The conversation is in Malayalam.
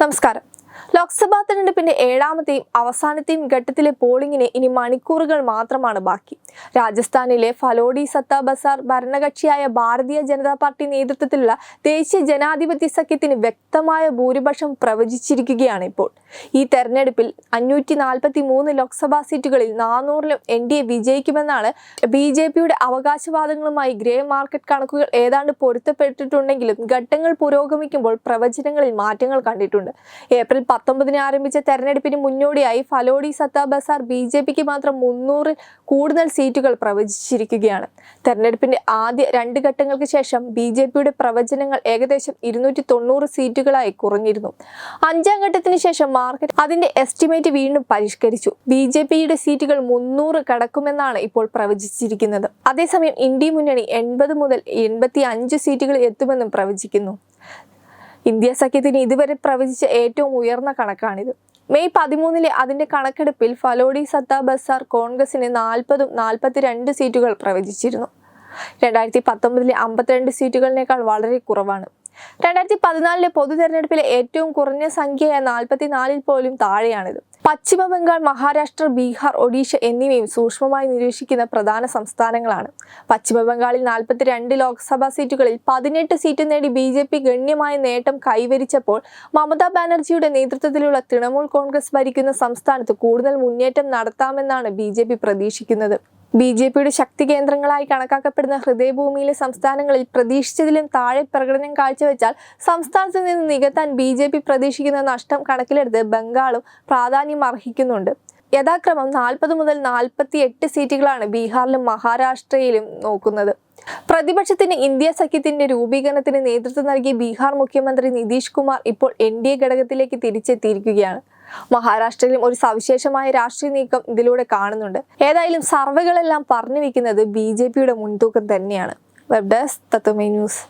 നമസ്കാരം. ലോക്സഭാ തെരഞ്ഞെടുപ്പിന്റെ ഏഴാമത്തെയും അവസാനത്തെയും ഘട്ടത്തിലെ പോളിംഗിന് ഇനി മണിക്കൂറുകൾ മാത്രമാണ് ബാക്കി. രാജസ്ഥാനിലെ ഫലോഡി സത്താ ബസാർ ഭരണകക്ഷിയായ ഭാരതീയ ജനതാ പാർട്ടി നേതൃത്വത്തിലുള്ള ദേശീയ ജനാധിപത്യ സഖ്യത്തിന് വ്യക്തമായ ഭൂരിപക്ഷം പ്രവചിച്ചിരിക്കുകയാണ് ഇപ്പോൾ. ഈ തെരഞ്ഞെടുപ്പിൽ അഞ്ഞൂറ്റി നാൽപ്പത്തി മൂന്ന് ലോക്സഭാ സീറ്റുകളിൽ നാനൂറിലും എൻ ഡി എ വിജയിക്കുമെന്നാണ് ബി ജെ പിയുടെ അവകാശവാദങ്ങളുമായി ഗ്രേ മാർക്കറ്റ് കണക്കുകൾ ഏതാണ്ട് പൊരുത്തപ്പെട്ടിട്ടുണ്ടെങ്കിലും ഘട്ടങ്ങൾ പുരോഗമിക്കുമ്പോൾ പ്രവചനങ്ങളിൽ മാറ്റങ്ങൾ കണ്ടിട്ടുണ്ട്. ഏപ്രിൽ പത്തൊമ്പതിന് ആരംഭിച്ച തെരഞ്ഞെടുപ്പിന് മുന്നോടിയായി ഫലോഡി സത്താ ബസാർ ബി ജെ പിക്ക് മാത്രം മുന്നൂറിൽ കൂടുതൽ സീറ്റുകൾ പ്രവചിച്ചിരിക്കുകയാണ്. തെരഞ്ഞെടുപ്പിന്റെ ആദ്യ രണ്ട് ഘട്ടങ്ങൾക്ക് ശേഷം ബി ജെ പിയുടെ പ്രവചനങ്ങൾ ഏകദേശം ഇരുന്നൂറ്റി തൊണ്ണൂറ് സീറ്റുകളായി കുറഞ്ഞിരുന്നു. അഞ്ചാം ഘട്ടത്തിന് ശേഷം മാർക്കറ്റ് അതിന്റെ എസ്റ്റിമേറ്റ് വീണ്ടും പരിഷ്കരിച്ചു. ബി ജെ പിയുടെ സീറ്റുകൾ മുന്നൂറ് കടക്കുമെന്നാണ് ഇപ്പോൾ പ്രവചിച്ചിരിക്കുന്നത്. അതേസമയം ഇന്ത്യ മുന്നണി എൺപത് മുതൽ എൺപത്തി അഞ്ച് സീറ്റുകൾ എത്തുമെന്നും പ്രവചിക്കുന്നു. ഇന്ത്യ സഖ്യത്തിന് ഇതുവരെ പ്രവചിച്ച ഏറ്റവും ഉയർന്ന കണക്കാണിത്. മെയ് പതിമൂന്നിലെ അതിന്റെ കണക്കെടുപ്പിൽ ഫലോഡി സത്താ ബസാർ കോൺഗ്രസിന് നാൽപ്പതും നാൽപ്പത്തിരണ്ട് സീറ്റുകൾ പ്രവചിച്ചിരുന്നു. രണ്ടായിരത്തി പത്തൊമ്പതിലെ അമ്പത്തിരണ്ട് സീറ്റുകളിനേക്കാൾ വളരെ കുറവാണ്. രണ്ടായിരത്തി പതിനാലിലെ പൊതു തെരഞ്ഞെടുപ്പിലെ ഏറ്റവും കുറഞ്ഞ സംഖ്യയായ നാൽപ്പത്തിനാലിൽ പോലും താഴെയാണിത്. പശ്ചിമ ബംഗാൾ മഹാരാഷ്ട്ര ബീഹാർ ഒഡീഷ എന്നിവയും സൂക്ഷ്മമായി നിരീക്ഷിക്കുന്ന പ്രധാന സംസ്ഥാനങ്ങളാണ്. പശ്ചിമ ബംഗാളിൽ നാൽപ്പത്തിരണ്ട് ലോക്സഭാ സീറ്റുകളിൽ പതിനെട്ട് സീറ്റ് നേടി ബി ജെ പി ഗണ്യമായ നേട്ടം കൈവരിച്ചപ്പോൾ മമതാ ബാനർജിയുടെ നേതൃത്വത്തിലുള്ള തൃണമൂൽ കോൺഗ്രസ് ഭരിക്കുന്ന സംസ്ഥാനത്ത് കൂടുതൽ മുന്നേറ്റം നടത്താമെന്നാണ് ബി പ്രതീക്ഷിക്കുന്നത്. ബി ജെ പിയുടെ ശക്തി കേന്ദ്രങ്ങളായി കണക്കാക്കപ്പെടുന്ന ഹൃദയഭൂമിയിലെ സംസ്ഥാനങ്ങളിൽ പ്രതീക്ഷിച്ചതിലും താഴെ പ്രകടനം കാഴ്ചവെച്ചാൽ സംസ്ഥാനത്ത് നിന്ന് നികത്താൻ ബി ജെ പി പ്രതീക്ഷിക്കുന്ന നഷ്ടം കണക്കിലെടുത്ത് ബംഗാളും പ്രാധാന്യം അർഹിക്കുന്നുണ്ട്. യഥാക്രമം നാൽപ്പത് മുതൽ നാൽപ്പത്തി എട്ട് സീറ്റുകളാണ് ബീഹാറിലും മഹാരാഷ്ട്രയിലും നോക്കുന്നത്. പ്രതിപക്ഷത്തിന് ഇന്ത്യ സഖ്യത്തിന്റെ രൂപീകരണത്തിന് നേതൃത്വം നൽകിയ ബീഹാർ മുഖ്യമന്ത്രി നിതീഷ് കുമാർ ഇപ്പോൾ എൻ ഡി എ ഘടകത്തിലേക്ക് തിരിച്ചെത്തിയിരിക്കുകയാണ്. മഹാരാഷ്ട്രയിലും ഒരു സവിശേഷമായ രാഷ്ട്രീയ നീക്കം ഇതിലൂടെ കാണുന്നുണ്ട്. ഏതായാലും സർവേകളെല്ലാം പറഞ്ഞു വെക്കുന്നത് ബി ജെ പിയുടെ മുൻതൂക്കം തന്നെയാണ്. വെബ് ഡെസ്ക് തത്വമേ ന്യൂസ്.